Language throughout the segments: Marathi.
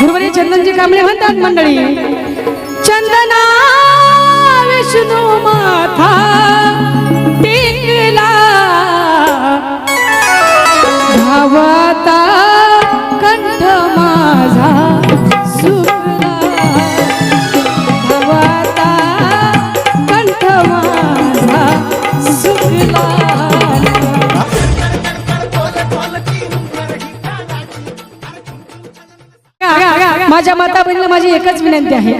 गुरुवारी चंदनजी कांबळे म्हणतात मंडळी चंदना विष्णू माथा. माझ्या माता बहिणीला माझी एकच विनंती आहे.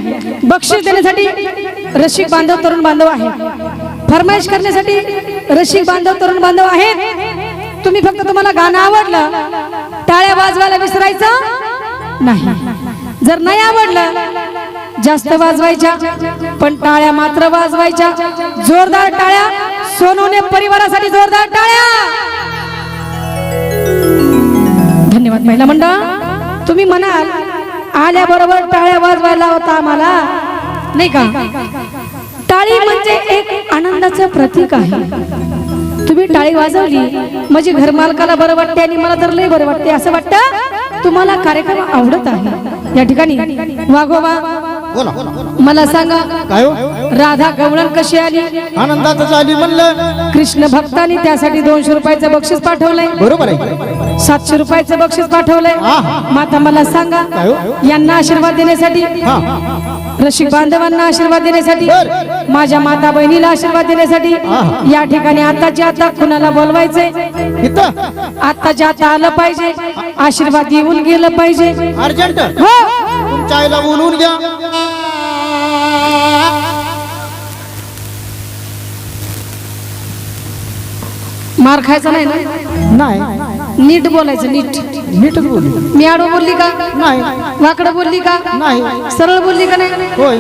बक्षीस देण्यासाठी रसिक बांधव तरुण बांधव आहे फरमाईश करण्यासाठी रसिक बांधव तरुण बांधव आहेत. तुम्ही फक्त तुम्हाला गाणं आवडलं टाळ्या वाजवायला विसरायचं नाही. जर नाही आवडलं जास्त वाजवायच्या पण टाळ्या मात्र वाजवायच्या. जोरदार टाळ्या सोनूने परिवारासाठी जोरदार टाळ्या. धन्यवाद महिला मंडळ. तुम्ही म्हणाल आल्याबरोबर टाळ्या वाजवायला होता आम्हाला? नाही का? टाळी म्हणजे एक आनंदाचं प्रतीक आहे. तुम्ही टाळी वाजवली म्हणजे घरमालकाला बरं वाटते आणि मला तर लय बरं वाटते असं वाटतं? तुम्हाला कार्यक्रम आवडत आहे. या ठिकाणी वाघोबा मला सांगा काय हो? राधा गवळण कशी आली? आनंदात झाली म्हणलं. कृष्ण भक्तांनी त्यासाठी दोनशे रुपयाचं बक्षीस पाठवलंय. बरोबर आहे. सातशे रुपयाचं बक्षीस पाठवलंय. माता मला सांगा हो? यांना आशीर्वाद देण्यासाठी रसिक बांधवांना आशीर्वाद देण्यासाठी. माझ्या माता बहिणीला आशीर्वाद देण्यासाठी. या ठिकाणी आताच्या आता कुणाला बोलवायचंय? आताच्या आता आलं पाहिजे आशीर्वाद येऊन गेलं पाहिजे. अर्जंट? हो. तुमच्या आईला बोलवून घ्या. मार खायचा नाही ना? नाही. नीट बोलायचं नीट. नीटच बोलू. मी आडवं बोलली का? नाही. वाकडं बोलली का? नाही. सरळ बोलली का नाही? होय.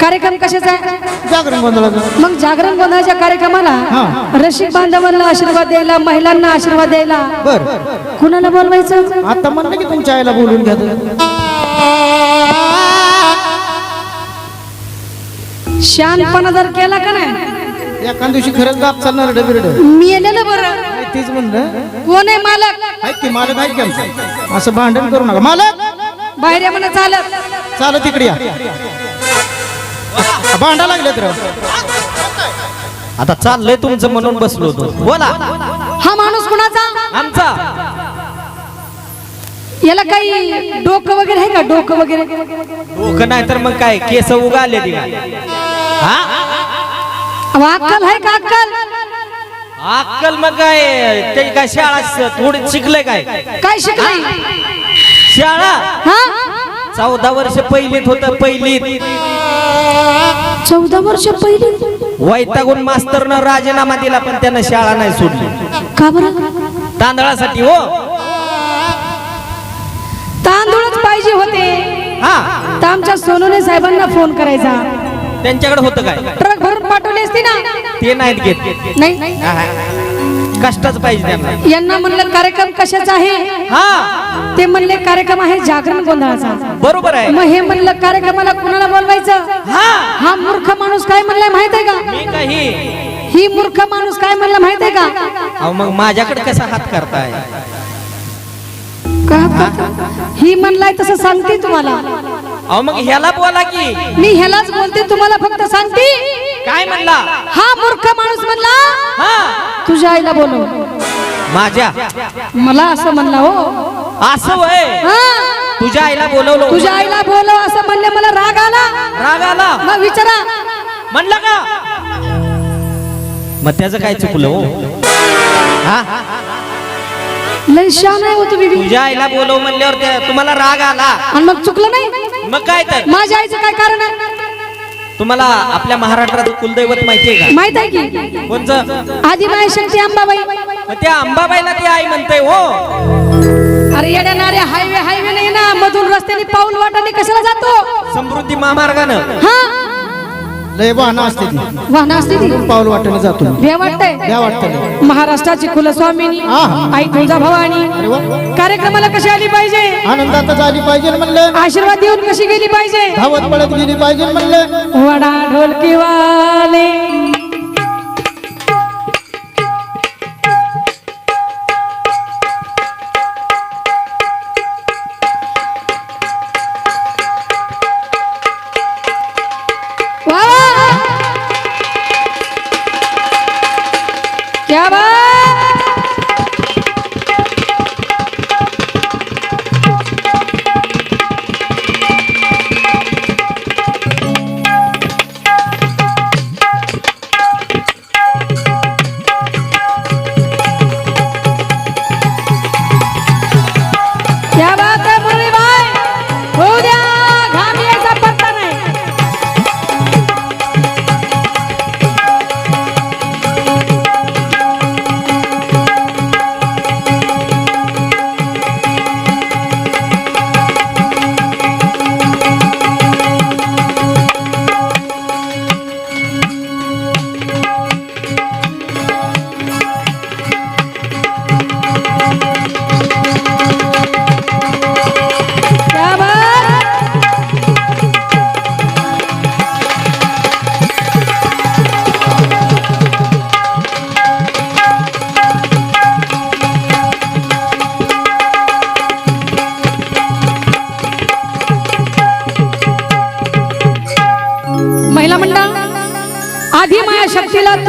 कार्यक्रम कशाचा आहे? जागरण गोंधळाचं. मग जागरण गोंधळाच्या कार्यक्रमाला हा. रसिक बांधवांना आशीर्वाद द्यायला महिलांना आशीर्वाद द्यायला बर. कुणाला बोलवायचं? आता म्हणलं की तुमच्या आईला बोलून घ्या तर. शानपणा जर केला का नाही? एखाद दिवशी खरंच गाप चालणार बिरड मी येलेलं बरं. तेच म्हणलं. कोण आहे मालक? आहेत की मालक? आहेत की आमचं? असं भांडण करू नका. मालक! बाहेर या म्हणा चालत. चालत तिकडे या. भांडा लागले तर. आता चाललंय तुमचं म्हणून बसलो होतो. बोला. हा माणूस कुणाचा? आमचा. याला काही डोकं वगैरे आहे का? डोकं वगैरे? डोकं नाही तर मग काय? केस उगाले ती हा? अहो, अक्कल आहे का अक्कल? अक्कल मग काय? ते काय शाळा थोडी शिकलंय काय? काय शिकले शाळा? हा? चौदा वर्ष पहिलीत होत पहिलीत. चौदा वर्ष पहिली वैतागून मास्तरनं राजीनामा दिला पण त्यानं शाळा नाही सोडली. का बरं? तांदळासाठी हो. तांदूळच पाहिजे होते. हा. तर आमच्या सोनूने साहेबांना फोन करायचा. त्यांच्याकडे होतं काय? ट्रक भरून पाठवली असती ना? ते नाहीत घेत. नाही? हा, हा. कष्टच पाहिजे त्यांना. यांना म्हणलं कार्यक्रम कशाचा आहे? हा. ते म्हणले कार्यक्रम आहे जागरण गोंधळाचा. बरोबर आहे. मग हे म्हणलं कार्यक्रमाला कुणाला बोलवायचं? हा. हा मूर्ख माणूस काय म्हणलाय माहीत आहे का? मी काही. ही मूर्ख माणूस काय म्हणला माहीत आहे का? अहो मग माझ्याकडे कसा हात करताय? का ही म्हणलाय तसं सांगते तुम्हाला. अहो मग ह्याला बोला की. मी ह्यालाच बोलते तुम्हाला फक्त सांगते. काय म्हणला? हा मूर्ख माणूस म्हणला हा. तुझ्या आईला बोलव. माझ्या? मला असं म्हणला हो. असं वय? हा. तुझ्या आईला बोलवलं तुझ्या आईला बोलव असं म्हणले मला राग आला. राग आला? मग विचारा. म्हणलं का? मग त्याचं काय चुकलं हो? हा? लय शान आहे हो तुम्ही बी. तुझ्या आईला बोलव म्हणल्यावर त्या- तुम्हाला राग आला. आणि मग चुकलं नाही? मग काय तर. माझ्या आईचं काय कारण आहे? तुम्हाला आपल्या महाराष्ट्राचं कुलदैवत माहितीये का? माहीत आहे की? कोणचं? आदिमाय शक्ती अंबाबाई. मग त्या अंबाबाईला ती आई म्हणते हो. अरे येणारे हायवे हायवे नाही ना मधून रस्त्याने पाऊल वाटाने कशाला जातो? समृद्धी महामार्गानं. हा. लय वाहन असते ती वाहन असते ती पाऊल जातो मी. भे वाटतंय? द्या वाटतं. महाराष्ट्राची कुलस्वामिनी. आई तुळजा भवानी अरे वा. कार्यक्रमाला कशी आली पाहिजे? आनंदात झाली पाहिजे म्हणलं. आशीर्वाद देऊन कशी गेली पाहिजे? धावत पळत गेली पाहिजे म्हणलं. वडा ढोलकी वाले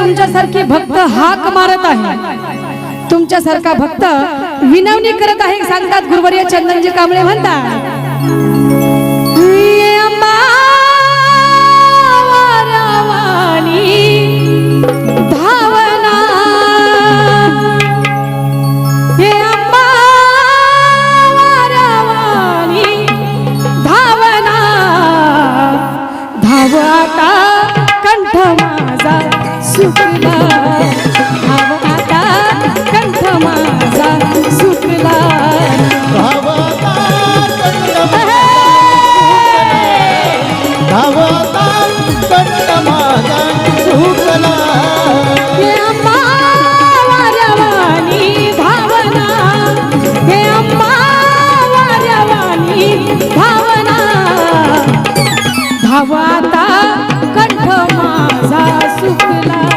तुमच्यासारखे भक्त हाक मारत आहे. तुमच्यासारखा भक्त विनवणी करत आहे सांगतात गुरुवर्य चंदनजी कांबळे म्हणतात. भावाता कंठ माझा सुखला.